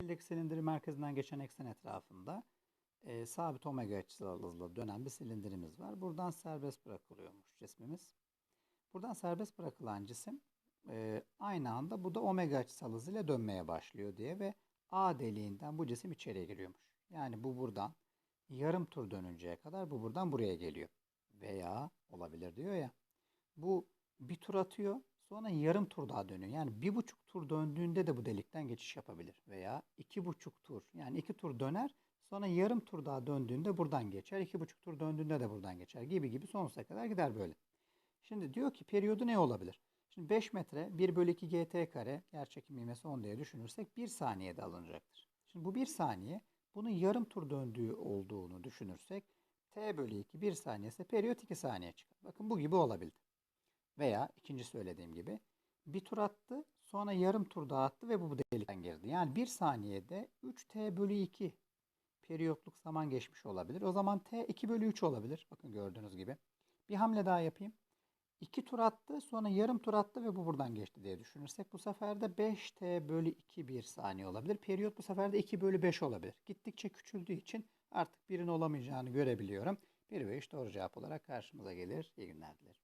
Eldeki silindiri merkezinden geçen eksen etrafında e, sabit omega açısı hızla dönen bir silindirimiz var. Buradan serbest bırakılıyormuş cismimiz. Buradan serbest bırakılan cisim e, aynı anda bu da omega açısı hızıyla dönmeye başlıyor diye ve A deliğinden bu cisim içeriye giriyormuş. Yani bu buradan yarım tur dönünceye kadar bu buradan buraya geliyor. Veya olabilir diyor ya. Bu bir tur atıyor sonra yarım tur daha dönüyor. Yani bir buçuk tur döndüğünde de bu delikten geçiş yapabilir. Veya iki buçuk tur yani iki tur döner sonra yarım tur daha döndüğünde buradan geçer. iki buçuk tur döndüğünde de buradan geçer gibi gibi sonsuza kadar gider böyle. Şimdi diyor ki periyodu ne olabilir? Şimdi 5 metre 1 bölü 2 gt kare yerçekim ivmesi 10 diye düşünürsek 1 saniyede alınacaktır. Şimdi bu 1 saniye bunun yarım tur döndüğü olduğunu düşünürsek t bölü 2 1 saniye ise periyot 2 saniye çıkar. Bakın bu gibi olabildi. Veya ikinci söylediğim gibi bir tur attı sonra yarım tur daha attı ve bu delikten girdi. Yani 1 saniyede 3t bölü 2 periyotluk zaman geçmiş olabilir. O zaman t 2 bölü 3 olabilir. Bakın gördüğünüz gibi. Bir hamle daha yapayım. 2 tur attı sonra yarım tur attı ve bu buradan geçti diye düşünürsek bu sefer de 5t bölü 2 bir saniye olabilir. Periyot bu sefer de 2 bölü 5 olabilir. Gittikçe küçüldüğü için artık birin olamayacağını görebiliyorum. 1 ve 3 doğru cevap olarak karşımıza gelir. İyi günler dilerim.